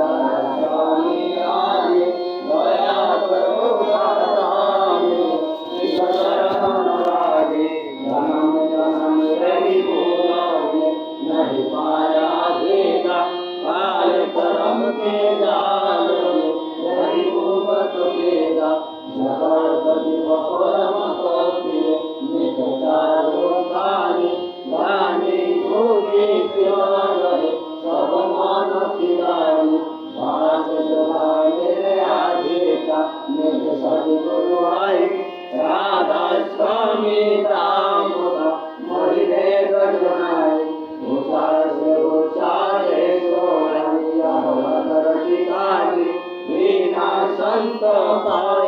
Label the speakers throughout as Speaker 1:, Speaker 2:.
Speaker 1: Señor. 爸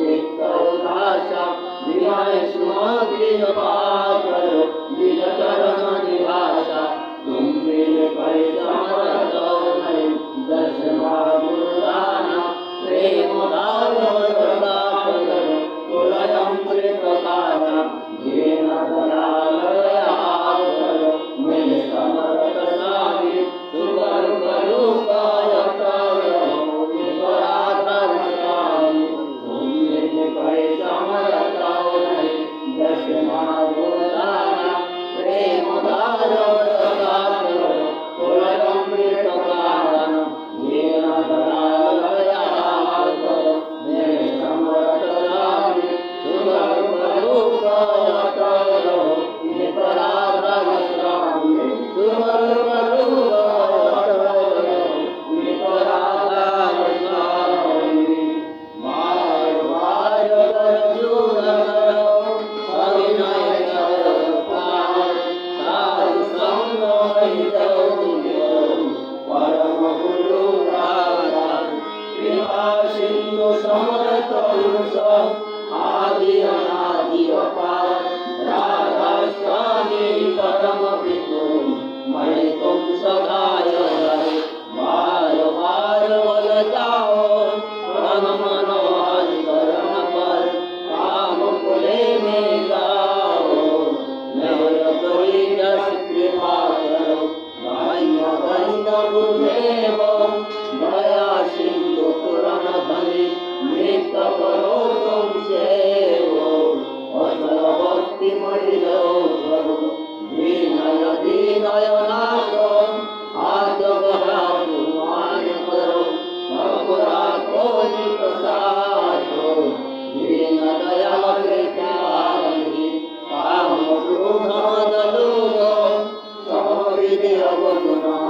Speaker 1: রহে চিত্ত your father. অবগুণ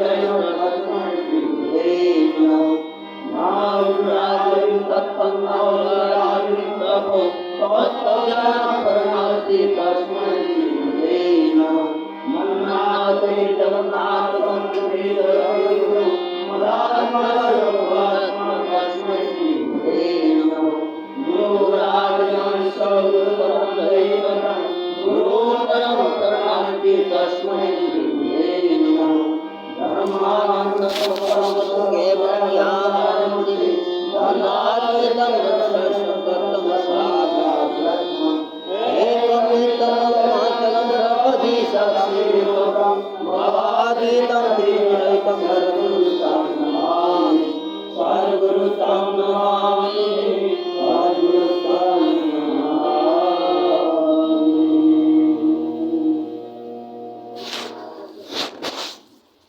Speaker 1: Thank you.